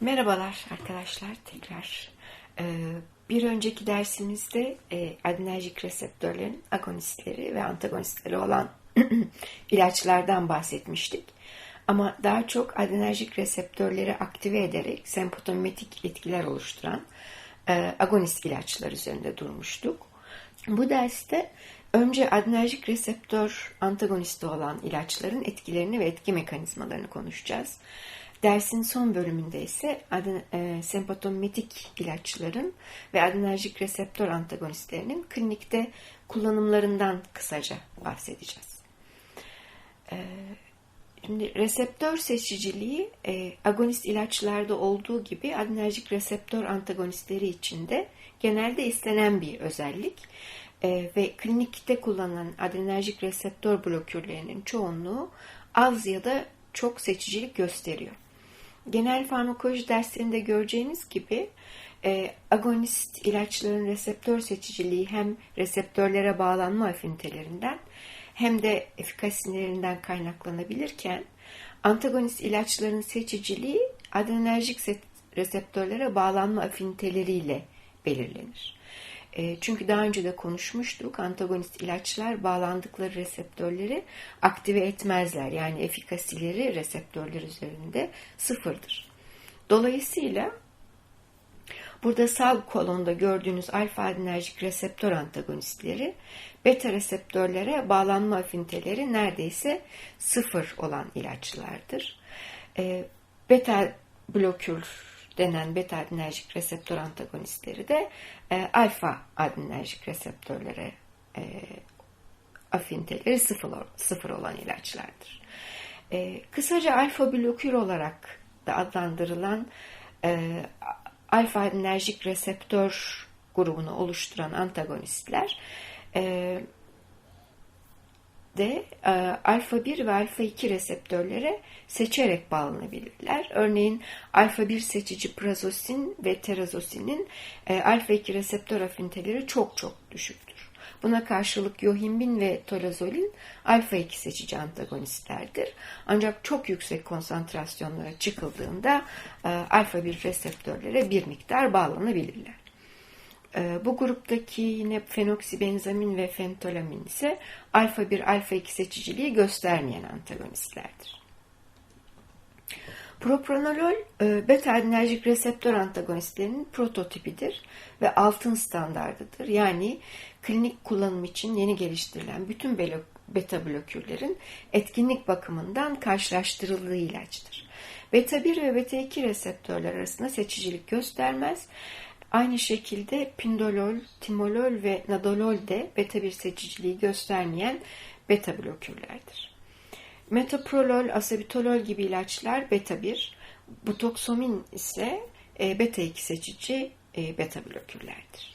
Merhabalar arkadaşlar tekrar. Ee, bir önceki dersimizde e, adrenerjik reseptörlerin agonistleri ve antagonistleri olan ilaçlardan bahsetmiştik. Ama daha çok adrenerjik reseptörleri aktive ederek semptomatik etkiler oluşturan e, agonist ilaçlar üzerinde durmuştuk. Bu derste önce adrenerjik reseptör antagonisti olan ilaçların etkilerini ve etki mekanizmalarını konuşacağız. Dersin son bölümünde ise aden, e, sempatometik ilaçların ve adrenerjik reseptör antagonistlerinin klinikte kullanımlarından kısaca bahsedeceğiz. E, şimdi reseptör seçiciliği e, agonist ilaçlarda olduğu gibi adrenerjik reseptör antagonistleri için de genelde istenen bir özellik e, ve klinikte kullanılan adrenerjik reseptör blokürlerinin çoğunluğu az ya da çok seçicilik gösteriyor genel farmakoloji derslerinde göreceğiniz gibi e, agonist ilaçların reseptör seçiciliği hem reseptörlere bağlanma afinitelerinden hem de efikasilerinden kaynaklanabilirken antagonist ilaçların seçiciliği adrenerjik reseptörlere bağlanma afiniteleriyle belirlenir. E, çünkü daha önce de konuşmuştuk. Antagonist ilaçlar bağlandıkları reseptörleri aktive etmezler. Yani efikasileri reseptörler üzerinde sıfırdır. Dolayısıyla burada sağ kolonda gördüğünüz alfa adrenerjik reseptör antagonistleri beta reseptörlere bağlanma afiniteleri neredeyse sıfır olan ilaçlardır. E, beta blokür denen beta adrenerjik reseptör antagonistleri de e, alfa adrenerjik reseptörlere e, afiniteleri sıfır, sıfır olan ilaçlardır. E, kısaca alfa blokür olarak da adlandırılan e, alfa adrenerjik reseptör grubunu oluşturan antagonistler e, de e, alfa 1 ve alfa 2 reseptörlere seçerek bağlanabilirler. Örneğin alfa 1 seçici prazosin ve terazosinin e, alfa 2 reseptör afiniteleri çok çok düşüktür. Buna karşılık yohimbin ve tolazolin alfa 2 seçici antagonistlerdir. Ancak çok yüksek konsantrasyonlara çıkıldığında e, alfa 1 reseptörlere bir miktar bağlanabilirler. Ee, bu gruptaki yine fenoksibenzamin ve fentolamin ise alfa 1 alfa 2 seçiciliği göstermeyen antagonistlerdir. Propranolol e, beta adrenerjik reseptör antagonistlerinin prototipidir ve altın standardıdır. Yani klinik kullanım için yeni geliştirilen bütün beta blokürlerin etkinlik bakımından karşılaştırıldığı ilaçtır. Beta 1 ve beta 2 reseptörler arasında seçicilik göstermez Aynı şekilde pindolol, timolol ve nadolol de beta bir seçiciliği göstermeyen beta blokürlerdir. Metoprolol, asabitolol gibi ilaçlar beta 1, butoksomin ise e, beta 2 seçici e, beta blokürlerdir.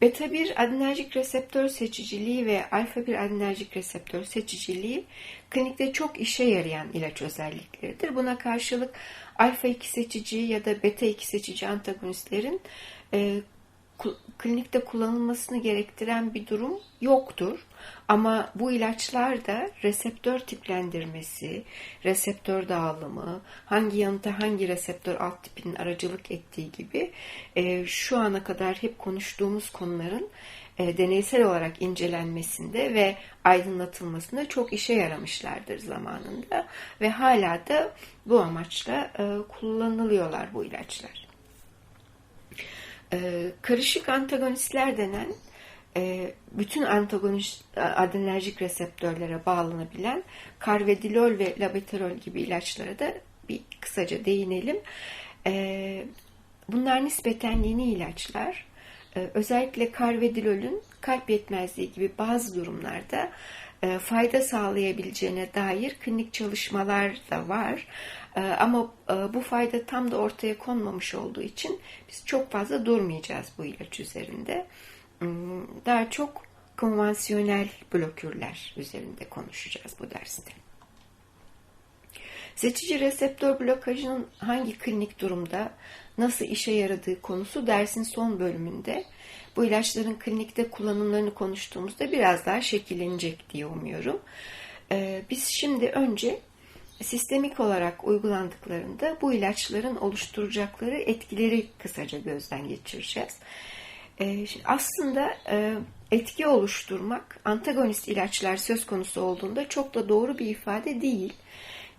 E, beta 1 adrenerjik reseptör seçiciliği ve alfa 1 adrenerjik reseptör seçiciliği klinikte çok işe yarayan ilaç özellikleridir. Buna karşılık alfa 2 seçici ya da beta 2 seçici antagonistlerin e, klinikte kullanılmasını gerektiren bir durum yoktur. Ama bu ilaçlar da reseptör tiplendirmesi, reseptör dağılımı, hangi yanıta hangi reseptör alt tipinin aracılık ettiği gibi e, şu ana kadar hep konuştuğumuz konuların e, deneysel olarak incelenmesinde ve aydınlatılmasında çok işe yaramışlardır zamanında ve hala da bu amaçla e, kullanılıyorlar bu ilaçlar. E, karışık antagonistler denen e, bütün antagonist adrenerjik reseptörlere bağlanabilen karvedilol ve labetalol gibi ilaçlara da bir kısaca değinelim. E, bunlar nispeten yeni ilaçlar özellikle karvedilolün kalp yetmezliği gibi bazı durumlarda e, fayda sağlayabileceğine dair klinik çalışmalar da var. Ama e, bu fayda tam da ortaya konmamış olduğu için biz çok fazla durmayacağız bu ilaç üzerinde. Hmm, daha çok konvansiyonel blokürler üzerinde konuşacağız bu derste. Seçici reseptör blokajının hangi klinik durumda nasıl işe yaradığı konusu dersin son bölümünde bu ilaçların klinikte kullanımlarını konuştuğumuzda biraz daha şekillenecek diye umuyorum. Ee, biz şimdi önce sistemik olarak uygulandıklarında bu ilaçların oluşturacakları etkileri kısaca gözden geçireceğiz. E, aslında e, etki oluşturmak antagonist ilaçlar söz konusu olduğunda çok da doğru bir ifade değil.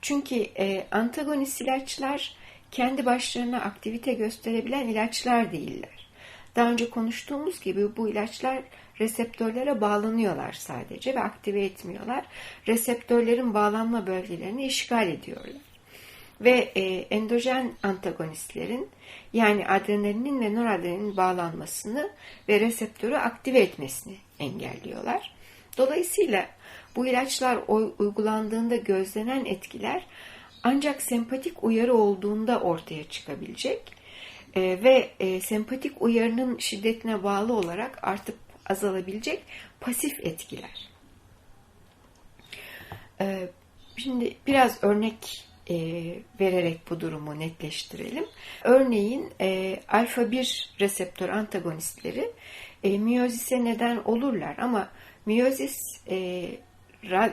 Çünkü e, antagonist ilaçlar kendi başlarına aktivite gösterebilen ilaçlar değiller. Daha önce konuştuğumuz gibi bu ilaçlar reseptörlere bağlanıyorlar sadece ve aktive etmiyorlar. Reseptörlerin bağlanma bölgelerini işgal ediyorlar. Ve e, endojen antagonistlerin yani adrenalinin ve noradrenalinin bağlanmasını ve reseptörü aktive etmesini engelliyorlar. Dolayısıyla bu ilaçlar uygulandığında gözlenen etkiler ancak sempatik uyarı olduğunda ortaya çıkabilecek e, ve e, sempatik uyarının şiddetine bağlı olarak artıp azalabilecek pasif etkiler. E, şimdi biraz örnek e, vererek bu durumu netleştirelim. Örneğin e, alfa 1 reseptör antagonistleri e, miyozise neden olurlar ama miyozis e,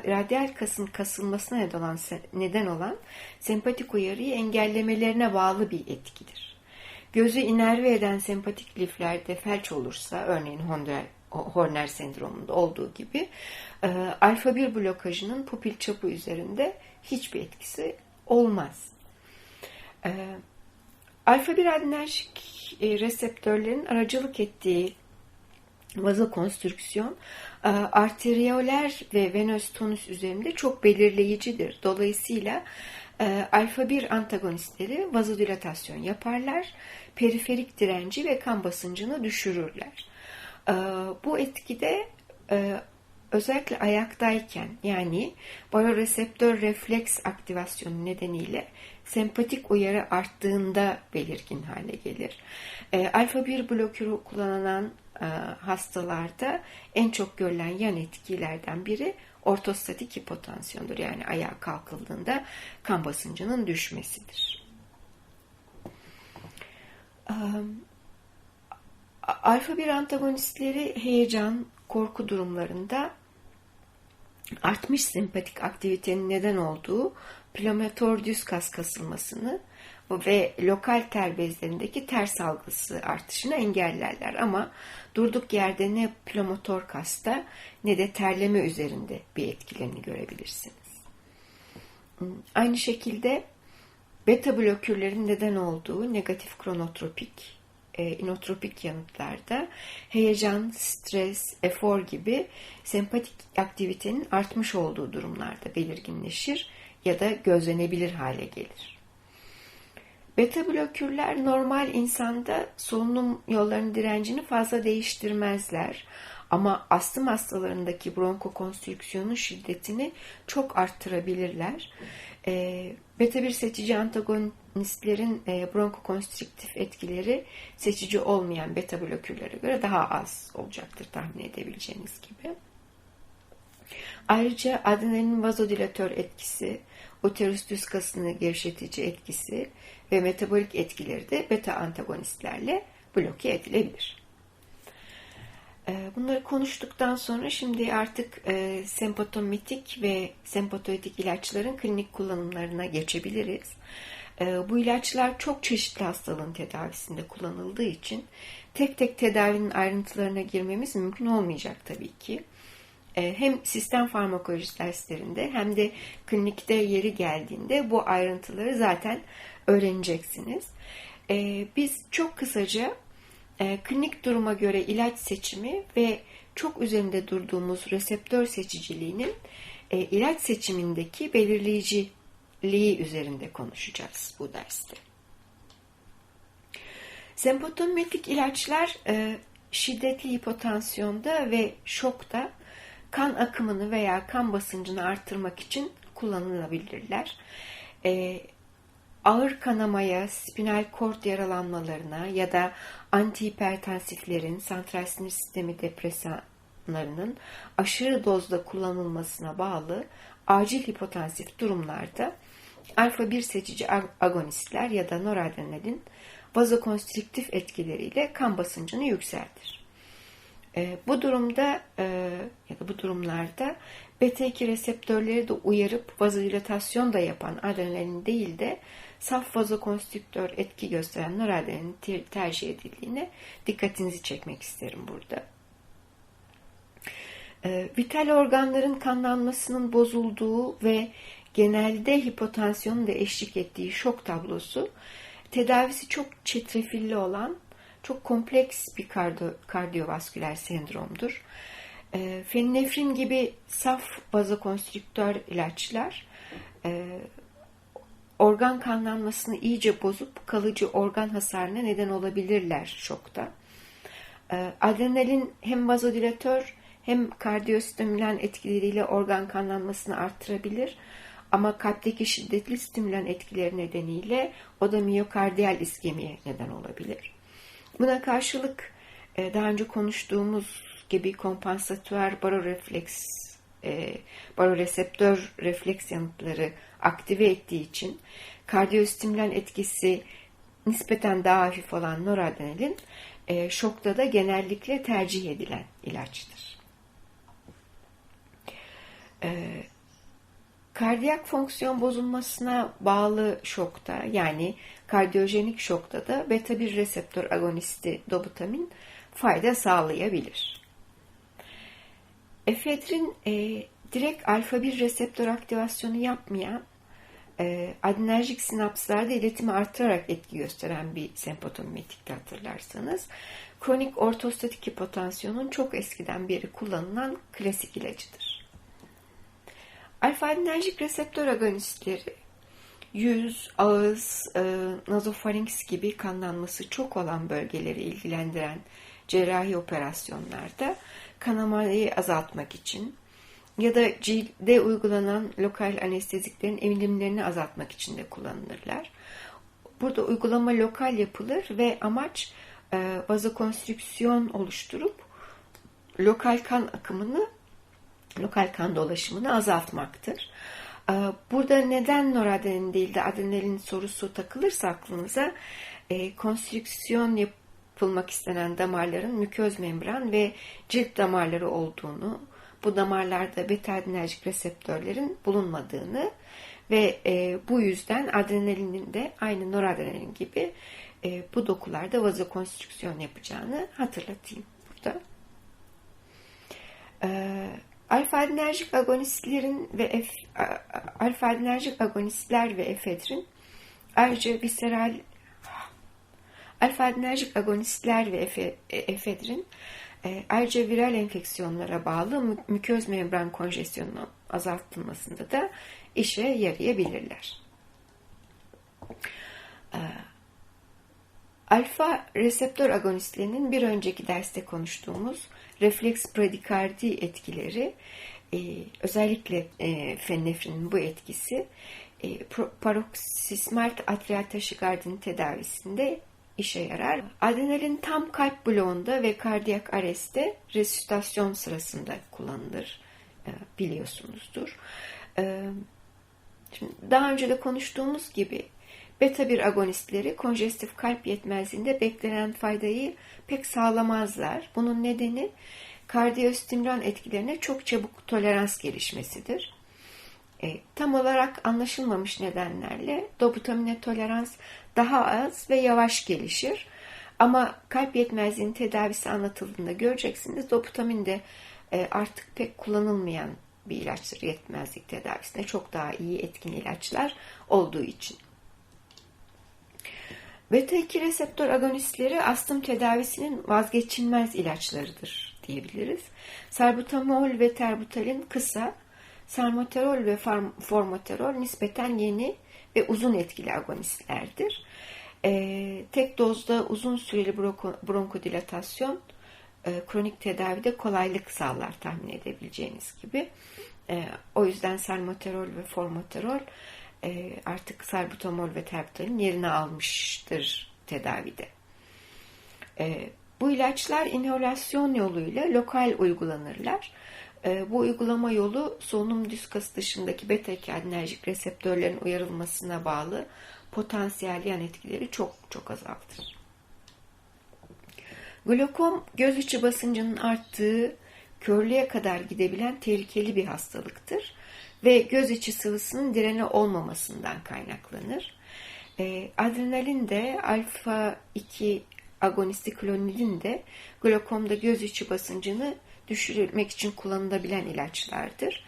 radyal kasın kasılmasına neden olan, neden olan sempatik uyarıyı engellemelerine bağlı bir etkidir. Gözü inerve eden sempatik liflerde felç olursa, örneğin Horner sendromunda olduğu gibi e, alfa 1 blokajının pupil çapı üzerinde hiçbir etkisi olmaz. E, alfa 1 adrenerjik reseptörlerin aracılık ettiği vazokonstrüksiyon e, arterioler ve venöz tonus üzerinde çok belirleyicidir. Dolayısıyla e, alfa 1 antagonistleri vazodilatasyon yaparlar, periferik direnci ve kan basıncını düşürürler. E, bu etkide özellikle ayaktayken yani baroreseptör refleks aktivasyonu nedeniyle sempatik uyarı arttığında belirgin hale gelir. Alfa 1 blokörü kullanılan e, hastalarda en çok görülen yan etkilerden biri ortostatik hipotansiyondur. Yani ayağa kalkıldığında kan basıncının düşmesidir. E, alfa 1 antagonistleri heyecan, korku durumlarında artmış sempatik aktivitenin neden olduğu pliometor düz kas kasılmasını ve lokal ter bezlerindeki ter salgısı artışını engellerler. Ama durduk yerde ne plomotor kasta ne de terleme üzerinde bir etkilerini görebilirsiniz. Aynı şekilde beta blokürlerin neden olduğu negatif kronotropik, e, inotropik yanıtlarda heyecan, stres, efor gibi sempatik aktivitenin artmış olduğu durumlarda belirginleşir ya da gözlenebilir hale gelir. Beta blokürler normal insanda solunum yollarının direncini fazla değiştirmezler. Ama astım hastalarındaki bronkokonstrüksiyonun şiddetini çok arttırabilirler. Ee, Beta-1 seçici antagonistlerin e, bronkokonstriktif etkileri seçici olmayan beta blokürlere göre daha az olacaktır tahmin edebileceğiniz gibi. Ayrıca adrenalin vazodilatör etkisi, uterus düz kasını gevşetici etkisi ve metabolik etkileri de beta antagonistlerle bloke edilebilir. Ee, bunları konuştuktan sonra şimdi artık e, sempatometik ve sempatoetik ilaçların klinik kullanımlarına geçebiliriz. Ee, bu ilaçlar çok çeşitli hastalığın tedavisinde kullanıldığı için tek tek tedavinin ayrıntılarına girmemiz mümkün olmayacak tabii ki. Ee, hem sistem farmakoloji derslerinde hem de klinikte yeri geldiğinde bu ayrıntıları zaten öğreneceksiniz. Biz çok kısaca e, klinik duruma göre ilaç seçimi ve çok üzerinde durduğumuz reseptör seçiciliğinin e, ilaç seçimindeki belirleyiciliği üzerinde konuşacağız bu derste. Sempatometik ilaçlar e, şiddetli hipotansiyonda ve şokta kan akımını veya kan basıncını arttırmak için kullanılabilirler. Ağır kanamaya, spinal kort yaralanmalarına ya da antihipertansiflerin, santral sinir sistemi depresanlarının aşırı dozda kullanılmasına bağlı acil hipotansif durumlarda alfa 1 seçici agonistler ya da noradrenalin vazokonstriktif etkileriyle kan basıncını yükseltir. E, bu durumda e, ya da bu durumlarda beta 2 reseptörleri de uyarıp vazodilatasyon da yapan adrenalin değil de saf vazokonstrüktör etki gösteren noradrenalin tercih edildiğine dikkatinizi çekmek isterim burada. E, vital organların kanlanmasının bozulduğu ve genelde hipotansiyonun da eşlik ettiği şok tablosu tedavisi çok çetrefilli olan çok kompleks bir kardiyo, kardiyovasküler sendromdur. E, fenilefrin gibi saf vazokonstrüktör ilaçlar e, organ kanlanmasını iyice bozup kalıcı organ hasarına neden olabilirler şokta. E, adrenalin hem vazodilatör hem kardiyostimülen etkileriyle organ kanlanmasını arttırabilir. Ama kalpteki şiddetli stimülen etkileri nedeniyle o da miyokardiyal iskemiye neden olabilir. Buna karşılık e, daha önce konuştuğumuz gibi kompansatör barorefleks, e, baroreseptör refleks yanıtları aktive ettiği için kardiyostimülen etkisi nispeten daha hafif olan noradrenalin e, şokta da genellikle tercih edilen ilaçtır. Kardiyak fonksiyon bozulmasına bağlı şokta yani kardiyojenik şokta da beta 1 reseptör agonisti dobutamin fayda sağlayabilir. Efedrin e, direkt alfa 1 reseptör aktivasyonu yapmayan e, adrenerjik sinapslarda iletimi artırarak etki gösteren bir sempotomimetikte hatırlarsanız kronik ortostatik hipotansiyonun çok eskiden beri kullanılan klasik ilacıdır. Alfa-adrenerjik reseptör agonistleri yüz, ağız, e, nazofarinks gibi kanlanması çok olan bölgeleri ilgilendiren cerrahi operasyonlarda kanamayı azaltmak için ya da cilde uygulanan lokal anesteziklerin emilimlerini azaltmak için de kullanılırlar. Burada uygulama lokal yapılır ve amaç e, vazokonstrüksiyon oluşturup lokal kan akımını lokal kan dolaşımını azaltmaktır. Ee, burada neden noradrenalin değil de adrenalin sorusu takılırsa aklınıza e, konstrüksiyon yapılmak istenen damarların müköz membran ve cilt damarları olduğunu, bu damarlarda beta adrenerjik reseptörlerin bulunmadığını ve e, bu yüzden adrenalinin de aynı noradrenalin gibi e, bu dokularda vazokonstrüksiyon yapacağını hatırlatayım burada. E, Alfa adrenerjik agonistlerin ve F, alfa adrenerjik agonistler ve efedrin ayrıca viseral alfa adrenerjik agonistler ve efe, efedrin e, ayrıca viral enfeksiyonlara bağlı müköz membran konjesyonunu azaltılmasında da işe yarayabilirler. E, alfa reseptör agonistlerinin bir önceki derste konuştuğumuz refleks bradikardi etkileri e, özellikle e, bu etkisi e, paroksismal atrial taşikardinin tedavisinde işe yarar. Adrenalin tam kalp bloğunda ve kardiyak areste resüsitasyon sırasında kullanılır e, biliyorsunuzdur. E, şimdi daha önce de konuştuğumuz gibi beta 1 agonistleri konjestif kalp yetmezliğinde beklenen faydayı pek sağlamazlar. Bunun nedeni kardiyostimülan etkilerine çok çabuk tolerans gelişmesidir. E, tam olarak anlaşılmamış nedenlerle dobutamine tolerans daha az ve yavaş gelişir. Ama kalp yetmezliğinin tedavisi anlatıldığında göreceksiniz dobutamin de e, artık pek kullanılmayan bir ilaçtır yetmezlik tedavisinde. Çok daha iyi etkin ilaçlar olduğu için. Beta 2 reseptör agonistleri astım tedavisinin vazgeçilmez ilaçlarıdır diyebiliriz. Salbutamol ve terbutalin kısa, salmeterol ve formoterol nispeten yeni ve uzun etkili agonistlerdir. E, tek dozda uzun süreli bronkodilatasyon e, kronik tedavide kolaylık sağlar tahmin edebileceğiniz gibi. E, o yüzden salmeterol ve formoterol e, artık salbutamol ve terbutalin yerini almıştır tedavide. E, bu ilaçlar inhalasyon yoluyla lokal uygulanırlar. E, bu uygulama yolu solunum diskası dışındaki beta-2 adrenerjik reseptörlerin uyarılmasına bağlı potansiyel yan etkileri çok çok azaltır. Glokom göz içi basıncının arttığı körlüğe kadar gidebilen tehlikeli bir hastalıktır ve göz içi sıvısının direne olmamasından kaynaklanır. E, adrenalin de alfa 2 agonisti klonidin de glokomda göz içi basıncını düşürmek için kullanılabilen ilaçlardır.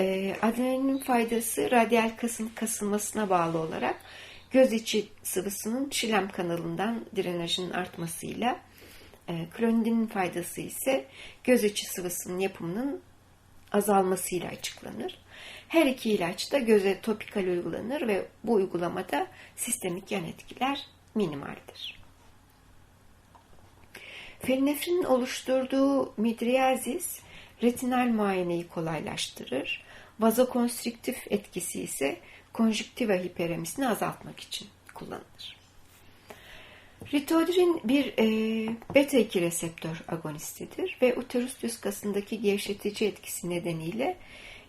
E, adrenalinin faydası radyal kasın kasılmasına bağlı olarak göz içi sıvısının şilem kanalından drenajının artmasıyla e, klonidinin faydası ise göz içi sıvısının yapımının azalmasıyla açıklanır. Her iki ilaç da göze topikal uygulanır ve bu uygulamada sistemik yan etkiler minimaldir. Felinefrinin oluşturduğu midriyazis retinal muayeneyi kolaylaştırır. Vazokonstriktif etkisi ise konjüktiva hiperemisini azaltmak için kullanılır. Ritodrin bir e, beta-2 reseptör agonistidir ve uterus düskasındaki gevşetici etkisi nedeniyle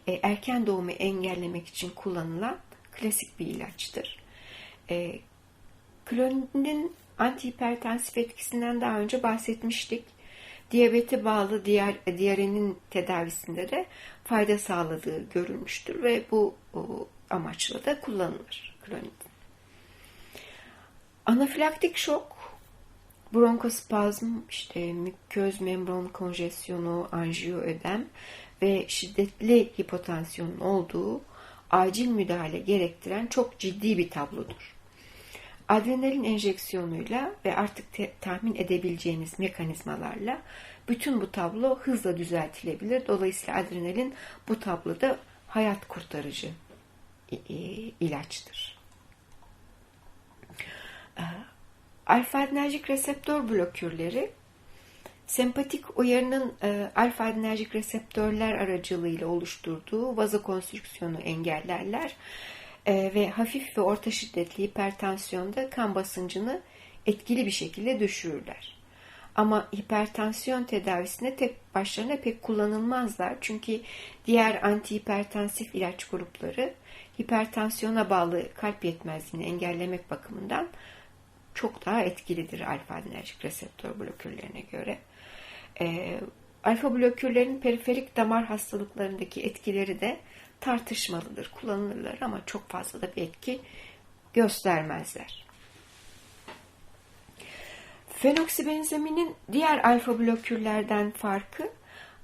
e, erken doğumu engellemek için kullanılan klasik bir ilaçtır. E, klonidin antihipertansif etkisinden daha önce bahsetmiştik. Diyabete bağlı diğer diyarenin tedavisinde de fayda sağladığı görülmüştür ve bu amaçla da kullanılır klonidin. Anafilaktik şok, bronkospazm, işte müköz membran konjesyonu, anjiyo ödem ve şiddetli hipotansiyonun olduğu acil müdahale gerektiren çok ciddi bir tablodur. Adrenalin enjeksiyonuyla ve artık te- tahmin edebileceğiniz mekanizmalarla bütün bu tablo hızla düzeltilebilir. Dolayısıyla adrenalin bu tabloda hayat kurtarıcı ilaçtır. Ee, alfa-adrenerjik reseptör blokürleri sempatik uyarının e, alfa-adrenerjik reseptörler aracılığıyla oluşturduğu vazokonstrüksiyonu engellerler e, ve hafif ve orta şiddetli hipertansiyonda kan basıncını etkili bir şekilde düşürürler. Ama hipertansiyon tedavisinde tek başlarına pek kullanılmazlar. Çünkü diğer antihipertansif ilaç grupları hipertansiyona bağlı kalp yetmezliğini engellemek bakımından çok daha etkilidir alfa adrenerjik reseptör blokörlerine göre. E, alfa blokörlerin periferik damar hastalıklarındaki etkileri de tartışmalıdır, kullanılırlar ama çok fazla da bir etki göstermezler. Fenoksibenzaminin diğer alfa blokürlerden farkı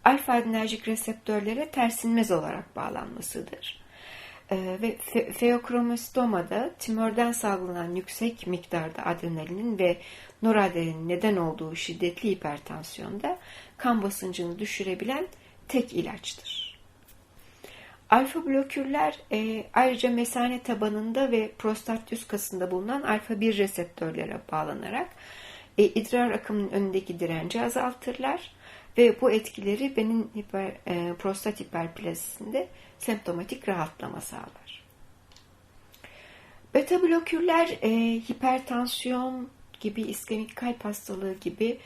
alfa adrenerjik reseptörlere tersinmez olarak bağlanmasıdır. Ee, ve fe feokromostomada tümörden salgılanan yüksek miktarda adrenalinin ve noradrenalinin neden olduğu şiddetli hipertansiyonda kan basıncını düşürebilen tek ilaçtır. Alfa blokürler e, ayrıca mesane tabanında ve prostat düz kasında bulunan alfa 1 reseptörlere bağlanarak e, idrar akımının önündeki direnci azaltırlar ve bu etkileri benim hiper, e, prostat hiperplazisinde semptomatik rahatlama sağlar. Beta blokürler e, hipertansiyon gibi iskemik kalp hastalığı gibi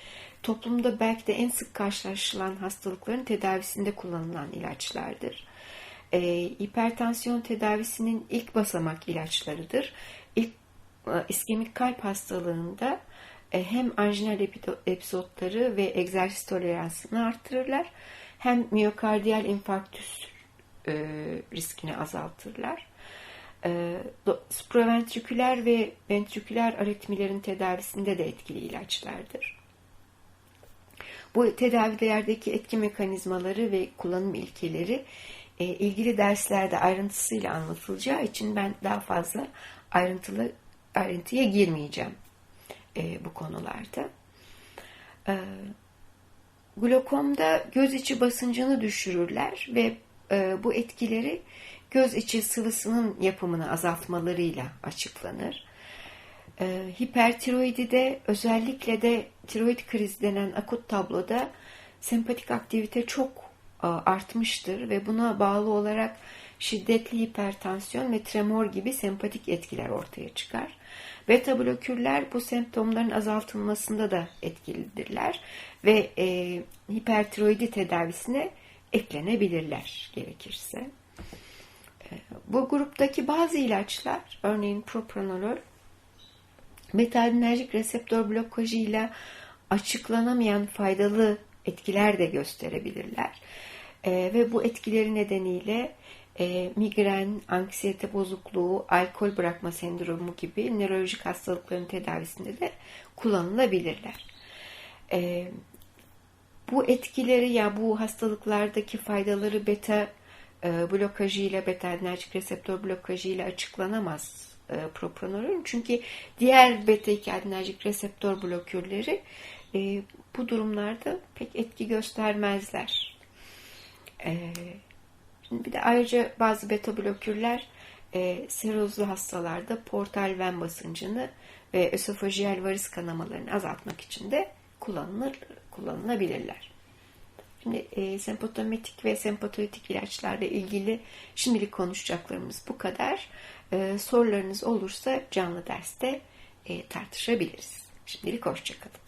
toplumda belki de en sık karşılaşılan hastalıkların tedavisinde kullanılan ilaçlardır. E, hipertansiyon tedavisinin ilk basamak ilaçlarıdır. İlk e, iskemik kalp hastalığında e, hem anjinal episodları ve egzersiz toleransını artırırlar hem miyokardiyal infarktüs e, riskini azaltırlar. E, supraventriküler ve ventriküler aritmilerin tedavisinde de etkili ilaçlardır. Bu tedavilerdeki etki mekanizmaları ve kullanım ilkeleri e, ilgili derslerde ayrıntısıyla anlatılacağı için ben daha fazla ayrıntılı ayrıntıya girmeyeceğim e, bu konularda. E, glokomda göz içi basıncını düşürürler ve e, bu etkileri göz içi sıvısının yapımını azaltmalarıyla açıklanır. E, hipertiroidide özellikle de tiroid kriz denen akut tabloda sempatik aktivite çok artmıştır ve buna bağlı olarak şiddetli hipertansiyon ve tremor gibi sempatik etkiler ortaya çıkar. Beta blokürler bu semptomların azaltılmasında da etkilidirler ve e, hipertiroidi tedavisine eklenebilirler gerekirse. E, bu gruptaki bazı ilaçlar, örneğin propranolol, metadinerjik reseptör blokajıyla açıklanamayan faydalı etkiler de gösterebilirler. E, ve bu etkileri nedeniyle e, migren, anksiyete bozukluğu, alkol bırakma sendromu gibi nörolojik hastalıkların tedavisinde de kullanılabilirler. E, bu etkileri ya bu hastalıklardaki faydaları beta e, blokajıyla, beta adrenerjik reseptör blokajıyla açıklanamaz e, propranolol. Çünkü diğer beta 2 adrenerjik reseptör blokörleri e, bu durumlarda pek etki göstermezler. Şimdi bir de ayrıca bazı beta blokürler e, serozlu hastalarda portal ven basıncını ve ösofajiyel varis kanamalarını azaltmak için de kullanılır, kullanılabilirler. Şimdi e, sempatomatik ve sempatoitik ilaçlarla ilgili şimdilik konuşacaklarımız bu kadar. E, sorularınız olursa canlı derste e, tartışabiliriz. Şimdilik hoşçakalın.